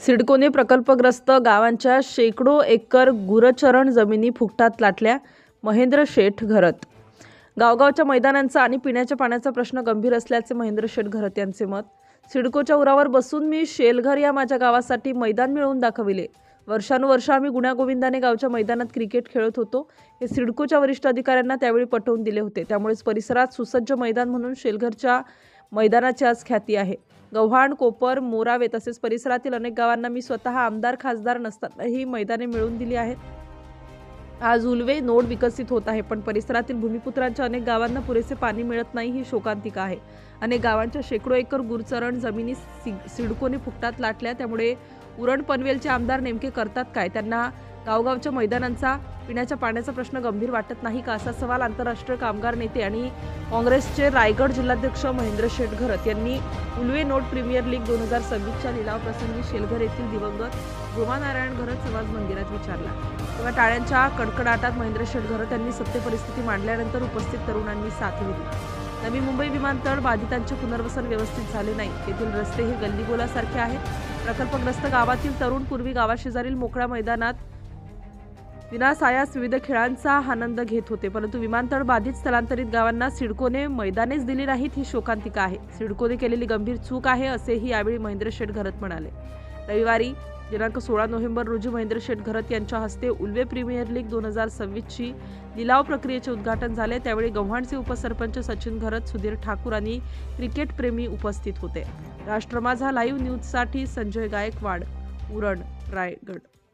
सिडकोने प्रकल्पग्रस्त गावांच्या शेकडो एकर गुरचरण जमिनी फुकटात लाटल्या महेंद्र शेठ घरत. गावगावच्या मैदानांचा आणि पिण्याच्या पाण्याचा प्रश्न गंभीर असल्याचे महेंद्र शेठ घरत यांचे मत. सिडकोच्या उरावर बसून मी शेलघर या माझ्या गावासाठी मैदान मिळवून दाखविले. वर्षानुवर्ष आम्ही गुण्यागोविंदाने गावच्या मैदानात क्रिकेट खेळत होतो. हे सिडकोच्या वरिष्ठ अधिकाऱ्यांना त्यावेळी पटवून दिले होते. त्यामुळेच परिसरात सुसज्ज मैदान म्हणून शेलघरच्या मैदानाची आज ख्याती आहे. गव्हाण कोपर मोरावे तसेच परिसरातील अनेक गावांना मी स्वतः आमदार खासदार नसतानाही मैदाने मिळवून दिली आहेत. आज उलवे नोड विकसित होत आहे पण परिसरातील भूमिपुत्रांच्या अनेक गावांना पुरेसे पाणी मिळत नाही ही शोकांतिका आहे. अनेक गावांच्या शेकडो एकर गुरचरण जमिनी सि सिडकोने फुकटात लाटल्या त्यामुळे उरण पनवेलचे आमदार नेमके करतात काय? त्यांना गावगावच्या मैदानांचा पिण्याच्या पाण्याचा प्रश्न गंभीर वाटत नाही का? असा सवाल आंतरराष्ट्रीय कामगार नेते आणि काँग्रेसचे रायगड जिल्हाध्यक्ष महेंद्र शेटघरत यांनी उलवे नोट प्रीमियर लीग दोन हजार सव्वीसच्या लिलाव प्रसंगी शेलघर येथील दिवंगत गोमानारायण घरत समाज मंदिरात विचारला. तेव्हा टाळ्यांच्या कडकडाटात महेंद्र शेटघरत यांनी सत्य परिस्थिती मांडल्यानंतर उपस्थित तरुणांनी साथ दिली. नवी मुंबई विमानतळ बाधितांचे पुनर्वसन व्यवस्थित झाले नाही. तेथील रस्ते हे गल्लीगोलासारखे आहेत. प्रकल्पग्रस्त गावातील तरुण पूर्वी गावाशेजारील मोकळ्या मैदानात विनासायास विविध खेळांचा आनंद घेत होते. परंतु विमानतळ बाधित स्थलांतरित गावांना सिडकोने मैदानेच दिली नाहीत ही शोकांतिका आहे. सिडकोने केलेली गंभीर चूक आहे असेही यावेळी महेंद्र शेठ घरत म्हणाले. रविवारी दिनांक सोळा नोव्हेंबर रोजी महेंद्र शेठ घरत यांच्या हस्ते उल्वे प्रीमियर लीग दोन हजार सव्वीसची लिलाव प्रक्रियेचे उद्घाटन झाले. त्यावेळी गव्हाणचे उपसरपंच सचिन घरत सुधीर ठाकूर आणि क्रिकेट प्रेमी उपस्थित होते. राष्ट्र माझा लाईव्ह न्यूजसाठी संजय गायकवाड उरण रायगड.